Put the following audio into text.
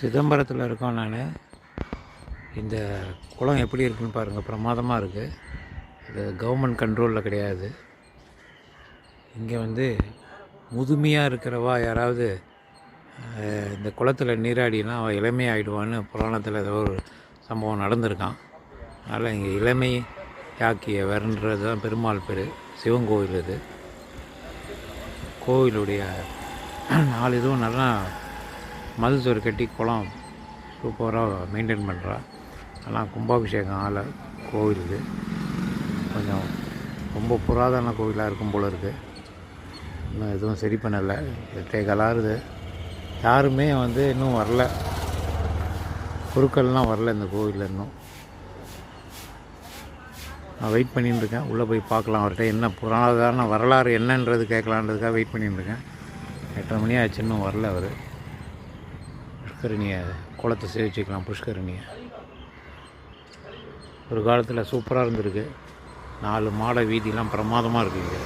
சிதம்பரத்தில் இருக்கோம் நான். இந்த குளம் எப்படி இருக்குன்னு பாருங்கள் பிரமாதமாக இருக்குது இது கவர்மெண்ட் கண்ட்ரோலில் கிடையாது. இங்கே வந்து முதுமையாக இருக்கிறவா யாராவது இந்த குளத்தில் நீராடினா அவள் இளமையாகிடுவான்னு புராணத்தில் ஏதோ ஒரு சம்பவம் நடந்திருக்கான். அதனால் இங்கே இளமை யாக்கிய வரன்றது தான் பெருமாள் பேர் சிவன் கோவில் இது கோவிலுடைய நாலு இதுவும் நல்லா மதில் சுவர் கட்டி குளம் சூப்பராக மெயின்டைன் பண்ணுறா அதெல்லாம் கும்பாபிஷேகம் ஆலை கோவில் இது. கொஞ்சம் ரொம்ப புராதன கோவிலாக இருக்கும் போல இருக்குது இன்னும் எதுவும் சரி பண்ணலை. எட்டே கலாருது யாருமே வந்து இன்னும் வரல. குருக்கள்லாம் வரல இந்த கோவிலில் இன்னும். நான் வெயிட் பண்ணிட்டு இருக்கேன். உள்ளே போய் பார்க்கலாம். அவர்கிட்ட என்ன புராதான வரலாறு என்னன்றது கேட்கலான்றதுக்காக வெயிட் பண்ணிட்டு இருக்கேன். எட்டரை மணி ஆச்சு இன்னும் வரல அவர். புஷ்கரணியை குளத்தை சேவிச்சுக்கலாம் புஷ்கரணியை. ஒரு காலத்தில் சூப்பராக இருந்திருக்கு. நாலு மாடை வீதியெலாம் பிரமாதமாக இருக்குது இங்கே